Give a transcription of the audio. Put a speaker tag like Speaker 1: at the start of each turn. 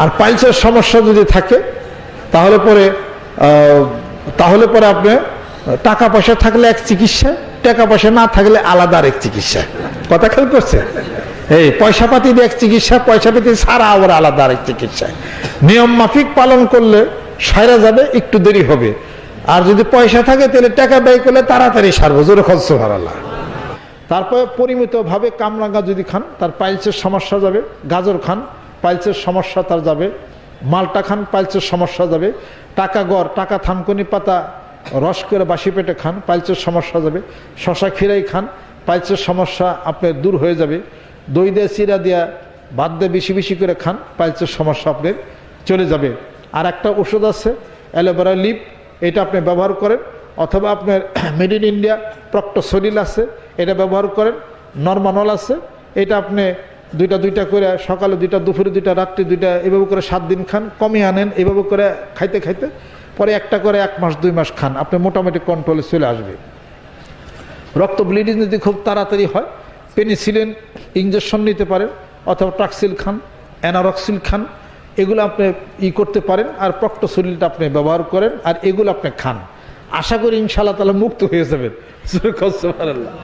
Speaker 1: আর পাইলসের সমস্যা যদি থাকে, তাহলে পরে তাহলে পরে আপনি টাকা পয়সা থাকলে এক চিকিৎসা, টাকা পয়সা না থাকলে আলাদা আরেক চিকিৎসা। কথা খেয়াল করছে? এই পয়সা পাতি এক চিকিৎসা, পয়সা পাতি ছাড়া আবার আলাদা আরেক চিকিৎসা। নিয়ম মাফিক পালন করলে সারা যাবে, একটু দেরি হবে। আর যদি পয়সা থাকে, তাহলে টাকা ব্যয় করলে তাড়াতাড়ি সারবো, জোরে খরচ হারাল্লাহ তারপরে পরিমিতভাবে কামরাঙ্গা যদি খান, তার পাইলসের সমস্যা যাবে, গাজর খান পাইলসের সমস্যা তার যাবে, মালটা খান, পাইলসের সমস্যা যাবে, টাকা গড়, টাকা থানকুনি পাতা রস করে বাসি পেটে খান, পাইলসের সমস্যা যাবে, শশা খিরাই খান, পাইলসের সমস্যা আপনার দূর হয়ে যাবে, দই দিয়ে, চিরা দিয়া বাদ দিয়ে বেশি বেশি করে খান, পাইলসের সমস্যা আপনার চলে যাবে। আর একটা ওষুধ আছে, অ্যালোভেরা লিপ, এটা আপনি ব্যবহার করেন, অথবা আপনার মেড ইন ইন্ডিয়া প্রক্টোসলিল আছে, এটা ব্যবহার করেন, নর্মানল আছে, এটা আপনি দুইটা দুইটা করে সকালে দুইটা, দুপুরে দুইটা, রাত্রি দুইটা, এভাবে করে সাত দিন খান কমিয়ে আনেন, এভাবে করে খাইতে খাইতে, পরে একটা করে এক মাস, দুই মাস খান, আপনি মোটামুটি কন্ট্রোলে চলে আসবে। রক্ত ব্লিডিং যদি খুব তাড়াতাড়ি হয় পেনিসিলিন ইঞ্জেকশন নিতে পারেন, অথবা ট্রাক্সিল খান অ্যানারক্সিল খান, এগুলো আপনি ই করতে পারেন, আর প্রক্টোসলিলটা আপনি ব্যবহার করেন, আর এগুলো আপনি খান। আশা করি ইনশাআল্লাহ তাহলে মুক্ত হয়ে যাবেন। সুবহানাল্লাহ।